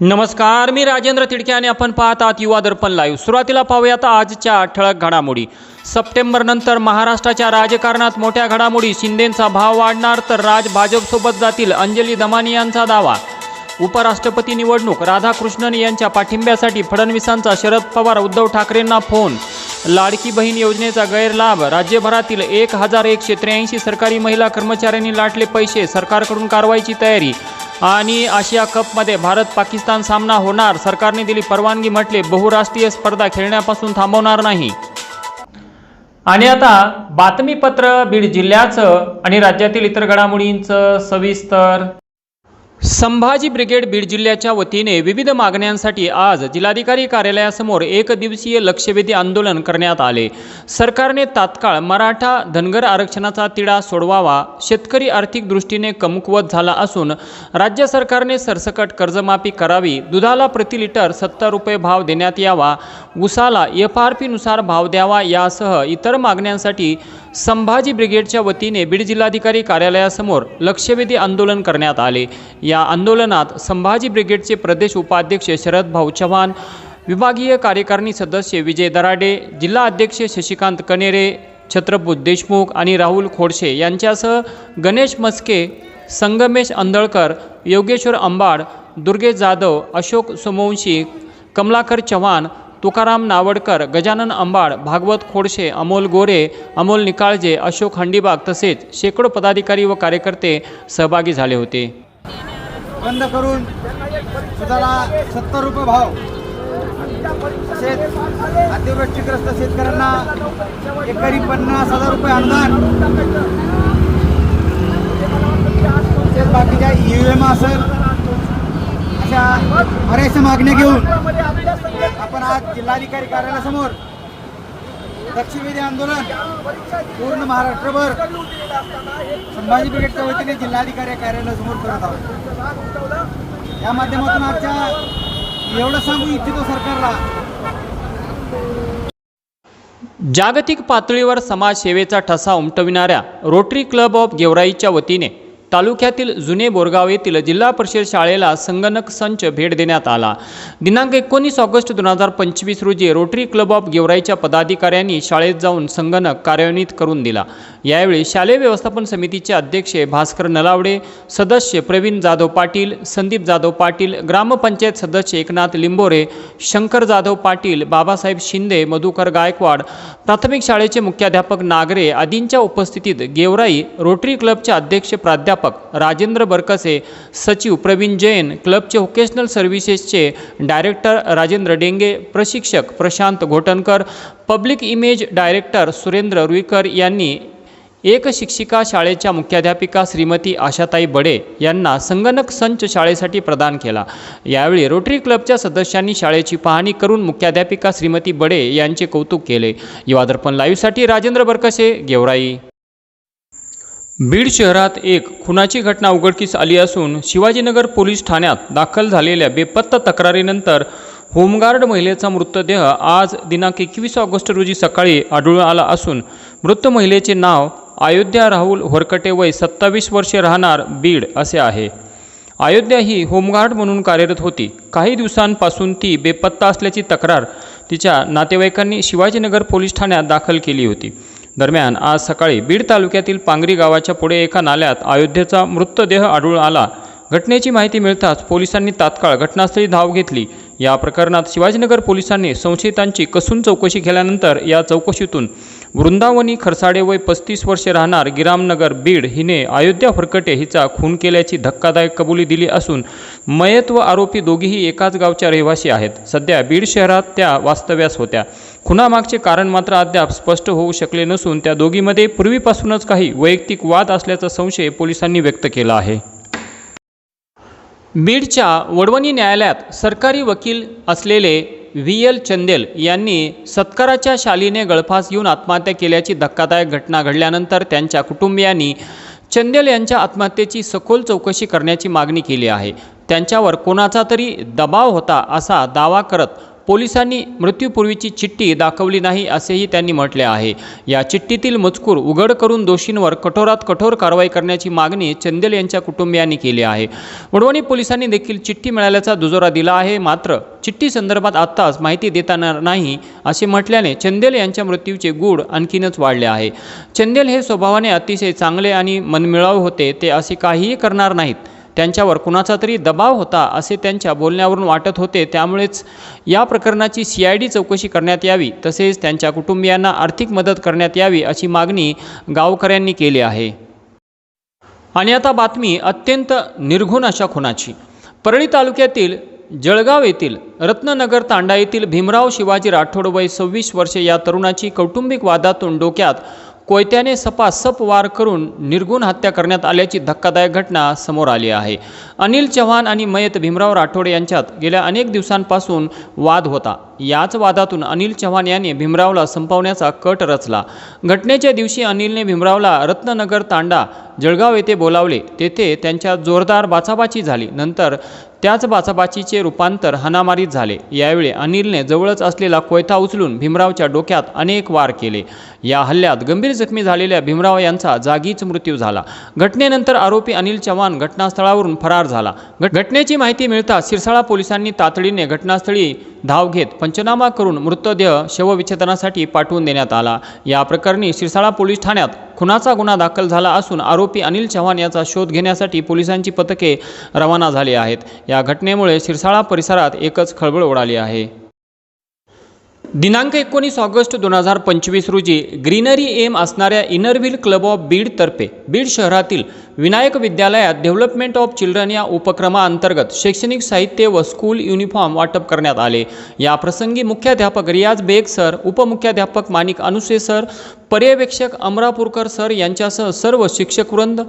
नमस्कार मी राजेंद्र तिडके आणि आपण पाहत आहात युवा दर्पण लाईव्ह सुरुवातीला पाहूयात आजच्या ठळक घडामोडी. सप्टेंबरनंतर महाराष्ट्राच्या राजकारणात मोठ्या घडामोडी. शिंदेंचा भाव वाढणार तर राज भाजपसोबत जातील. अंजली दमानी यांचा दावा. उपराष्ट्रपती निवडणूक. राधाकृष्णन यांच्या पाठिंब्यासाठी फडणवीसांचा शरद पवार उद्धव ठाकरेंना फोन. लाडकी बहीण योजनेचा गैरलाभ. राज्यभरातील एक हजार एकशे त्र्याऐंशी सरकारी महिला कर्मचाऱ्यांनी लाटले पैसे. सरकारकडून कारवाईची तयारी. आणि आशिया कपमध्ये भारत पाकिस्तान सामना होणार. सरकारने दिली परवानगी म्हटले बहुराष्ट्रीय स्पर्धा खेळण्यापासून थांबवणार नाही. आणि आता बातमीपत्र बीड जिल्ह्याचं आणि राज्यातील इतर घडामोडींचं सविस्तर. संभाजी ब्रिगेड बीड जिल्ह्याच्या वतीने विविध मागण्यांसाठी आज जिल्हाधिकारी कार्यालयासमोर एक दिवसीय लक्षवेधी आंदोलन करण्यात आले. सरकारने तात्काळ मराठा धनगर आरक्षणाचा तिढा सोडवावा शेतकरी आर्थिक दृष्टीने कमकुवत झाला असून राज्य सरकारने सरसकट कर्जमाफी करावी दुधाला प्रति लिटर सत्तर रुपये भाव देण्यात यावा उसाला एफ आर पीनुसार भाव द्यावा यासह इतर मागण्यांसाठी संभाजी ब्रिगेडच्या वतीने बीड जिल्हाधिकारी कार्यालयासमोर लक्षवेधी आंदोलन करण्यात आले. या आंदोलनात संभाजी ब्रिगेडचे प्रदेश उपाध्यक्ष शरद भाऊ चव्हाण विभागीय कार्यकारिणी सदस्य विजय दराडे जिल्हा अध्यक्ष शशिकांत कनेरे छत्रपूत देशमुख आणि राहुल खोडशे यांच्यासह गणेश मस्के संगमेश अंधळकर योगेश्वर अंबाड दुर्गे जाधव अशोक सोमवंशी कमलाकर चव्हाण तुकाराम नावडकर गजानन अंबाड भागवत खोडशे अमोल गोरे अमोल निकाळजे अशोक हंडीबाग तसेच शेकडो पदाधिकारी व कार्यकर्ते सहभागी झाले होते. बंद करून सत्तर रुपये भाव. अतिवृष्टीग्रस्त शेतकऱ्यांना एकरी पन्नास हजार रुपये अनुदान. तसेच बाकीच्या ई एम असेल अशा बऱ्याचशा मागण्या घेऊन. आपण आज जिल्हाधिकारी कार्यालयासमोर लक्षवेधी आंदोलन पूर्ण महाराष्ट्रभर संभाजी ब्रिगेडच्या वतीने जिल्हाधिकारी कार्यालयासमोर करत आहोत. या माध्यमातून आजच्या एवढं सांगू इच्छितो सरकारला. जागतिक पातळीवर समाजसेवेचा ठसा उमटविणाऱ्या रोटरी क्लब ऑफ गेवराईच्या वतीने तालुक्यातील जुने बोरगाव येथील जिल्हा परिषद शाळेला संगणक संच भेट देण्यात आला. दिनांक एकोणीस ऑगस्ट दोन हजार पंचवीस रोजी रोटरी क्लब ऑफ गेवराईच्या पदाधिकाऱ्यांनी शाळेत जाऊन संगणक कार्यान्वित करून दिला. यावेळी शालेय व्यवस्थापन समितीचे अध्यक्ष भास्कर नलावडे सदस्य प्रवीण जाधव पाटील संदीप जाधव पाटील ग्रामपंचायत सदस्य एकनाथ लिंबोरे शंकर जाधव पाटील बाबासाहेब शिंदे मधुकर गायकवाड प्राथमिक शाळेचे मुख्याध्यापक नागरे आदींच्या उपस्थितीत गेवराई रोटरी क्लबचे अध्यक्ष प्राध्यापक राजेंद्र बरकसे सचिव प्रवीण जैन क्लबचे व्होकेशनल सर्व्हिसेसचे डायरेक्टर राजेंद्र डेंगे प्रशिक्षक Prashant Ghotankar public image director Surendra Ruikar यांनी एक शिक्षिका शाळेच्या मुख्याध्यापिका श्रीमती आशाताई बडे यांना संगणक संच शाळेसाठी प्रदान केला. यावेळी रोटरी क्लबच्या सदस्यांनी शाळेची पाहणी करून मुख्याध्यापिका श्रीमती बडे यांचे कौतुक केले. युवादर्पण लाईव्हसाठी राजेंद्र बरकसे गेवराई. बीड शहरात एक खुनाची घटना उघडकीस आली असून शिवाजीनगर पोलीस ठाण्यात दाखल झालेल्या बेपत्ता तक्रारीनंतर होमगार्ड महिलेचा मृतदेह आज दिनांक एकवीस ऑगस्ट रोजी सकाळी आढळून आला असून मृत महिलेचे नाव अयोध्या राहुल होरकटे वय सत्तावीस वर्षे राहणार बीड असे आहे. अयोध्या ही होमगार्ड म्हणून कार्यरत होती. काही दिवसांपासून ती बेपत्ता असल्याची तक्रार तिच्या नातेवाईकांनी शिवाजीनगर पोलीस ठाण्यात दाखल केली होती. दरम्यान आज सकाळी बीड तालुक्यातील पांगरी गावाच्या पुढे एका नाल्यात अयोध्येचा मृतदेह आढळून आला. घटनेची माहिती मिळताच पोलिसांनी तात्काळ घटनास्थळी धाव घेतली. या प्रकरणात शिवाजीनगर पोलिसांनी संशयितांची कसून चौकशी केल्यानंतर या चौकशीतून वृंदावनी खरसाडे वय पस्तीस वर्षे राहणार गिरामनगर बीड हिने अयोध्या फरकटे हिचा खून केल्याची धक्कादायक कबुली दिली असून मयत व आरोपी दोघीही एकाच गावच्या रहिवासी आहेत. सध्या बीड शहरात त्या वास्तव्यास होत्या. खुनामागचे कारण मात्र अद्याप स्पष्ट होऊ शकले नसून त्या दोघीमध्ये पूर्वीपासूनच काही वैयक्तिक वाद असल्याचा संशय पोलिसांनी व्यक्त केला आहे. बीडच्या वडवणी न्यायालयात सरकारी वकील असलेले व्ही. एल. चंदेल यांनी सत्काराच्या शालीने गळफास घेऊन आत्महत्या केल्याची धक्कादायक घटना घडल्यानंतर त्यांच्या कुटुंबियांनी चंदेल यांच्या आत्महत्येची सखोल चौकशी करण्याची मागणी केली आहे. त्यांच्यावर कोणाचा तरी दबाव होता असा दावा करत पोलिसांनी मृत्यूपूर्वीची चिठ्ठी दाखवली नाही असेही त्यांनी म्हटले आहे. या चिठ्ठीतील मजकूर उघड करून दोषींवर कठोरात कठोर कारवाई करण्याची मागणी चंदेल यांच्या कुटुंबियांनी केली आहे. वडवणी पोलिसांनी देखील चिठ्ठी मिळाल्याचा दुजोरा दिला आहे. मात्र चिठ्ठी संदर्भात आत्ताच माहिती देताना नाही असे म्हटल्याने चंदेल यांच्या मृत्यूचे गूढ आणखीनच वाढले आहे. चंदेल हे स्वभावाने अतिशय चांगले आणि मनमिळाव होते ते असे काहीही करणार नाहीत. त्यांच्यावर कुणाचा तरी दबाव होता असे त्यांच्या बोलण्यावरून वाटत होते. त्यामुळेच या प्रकरणाची सी आय डी चौकशी करण्यात यावी तसेच त्यांच्या कुटुंबियांना आर्थिक मदत करण्यात यावी अशी मागणी गावकऱ्यांनी केली आहे. आणि आता बातमी अत्यंत निर्घुण अशा खुनाची. परळी तालुक्यातील जळगाव येथील रत्ननगर तांडा येथील भीमराव शिवाजी राठोड वय सव्वीस वर्षे या तरुणाची कौटुंबिक वादातून डोक्यात कोयत्याने सपासप वार करून निर्गुण हत्या करण्यात आल्याची धक्कादायक घटना समोर आली आहे. अनिल चव्हाण आणि मयत भीमराव राठोड यांच्यात गेल्या अनेक दिवसांपासून वाद होता. याच वादातून अनिल चव्हाण यांनी भीमरावला संपवण्याचा कट रचला. घटनेच्या दिवशी अनिलने भीमरावला रत्ननगर तांडा जळगाव येथे बोलावले. तेथे त्यांच्या जोरदार बाचाबाची झाली. नंतर त्याच बाचाबाचीचे रूपांतर हाणामारीत झाले. यावेळी अनिलने जवळच असलेला कोयता उचलून भीमरावच्या डोक्यात अनेक वार केले. या हल्ल्यात गंभीर जखमी झालेल्या भीमराव यांचा जागीच मृत्यू झाला. घटनेनंतर आरोपी अनिल चव्हाण घटनास्थळावरून फरार झाला. घट- घटनेची माहिती मिळताच सिरसाळा पोलिसांनी तातडीने घटनास्थळी धाव घेत पंचनामा करून मृतदेह शवविच्छेदनासाठी पाठवून देण्यात आला. या प्रकरणी सिरसाळा पोलीस ठाण्यात खुनाचा गुन्हा दाखल झाला असून आरोपी अनिल चव्हाण याचा शोध घेण्यासाठी पोलिसांची पथके रवाना झाली आहेत. या घटनेमुळे सिरसाळा परिसरात एकच खळबळ उडाली आहे. दिनांक एकोणीस ऑगस्ट दोन हजार पंचवीस रोजी ग्रीनरी एम असणाऱ्या इनरव्हील क्लब ऑफ बीडतर्फे बीड शहरातील विनायक विद्यालयात डेव्हलपमेंट ऑफ चिल्ड्रन या उपक्रमाअंतर्गत शैक्षणिक साहित्य व स्कूल युनिफॉर्म वाटप करण्यात आले. या प्रसंगी मुख्याध्यापक रियाज बेग सर उपमुख्याध्यापक माणिक अनुसे सर पर्यवेक्षक अमरापूरकर सर यांच्यासह सर्व शिक्षकवृंद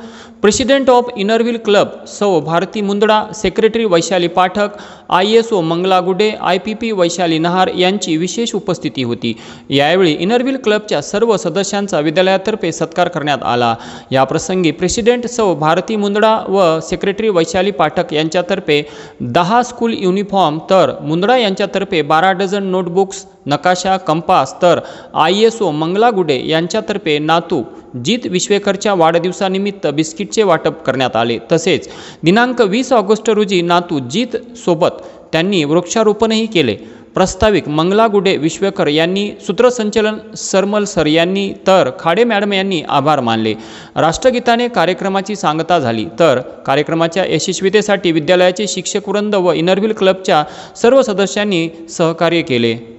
president of Inner Wheel club सौ Bharati Mundada secretary Vaishali Pathak I S O Mangala Gude I P P Vaishali Nahar यांची विशेष विशेष उपस्थिती होती. यावेळी इनरविल क्लबच्या सर्व सदस्यांचा विद्यालयातर्फे सत्कार करण्यात आला. या प्रसंगी प्रेसिडेंट सौ भारती मुंदडा व सेक्रेटरी वैशाली पाठक यांच्यातर्फे दहा स्कूल युनिफॉर्म तर मुंदडा यांच्यातर्फे बारा डझन नोटबुक्स नकाशा कंपास तर I S O Mangala Gude यांच्यातर्फे नातू जीत विश्वेकरच्या वाढदिवसानिमित्त बिस्किटचे वाटप करण्यात आले. तसेच दिनांक वीस ऑगस्ट रोजी नातू जीत सोबत त्यांनी वृक्षारोपणही केले. प्रस्ताविक मंगला गुडे विश्वेकर यांनी सूत्रसंचलन सरमल सर यांनी तर खाडे मॅडम यांनी आभार मानले. राष्ट्रगीताने कार्यक्रमाची सांगता झाली. तर कार्यक्रमाच्या यशस्वीतेसाठी विद्यालयाचे शिक्षकवृंद व इनरव्हील क्लबच्या सर्व सदस्यांनी सहकार्य केले.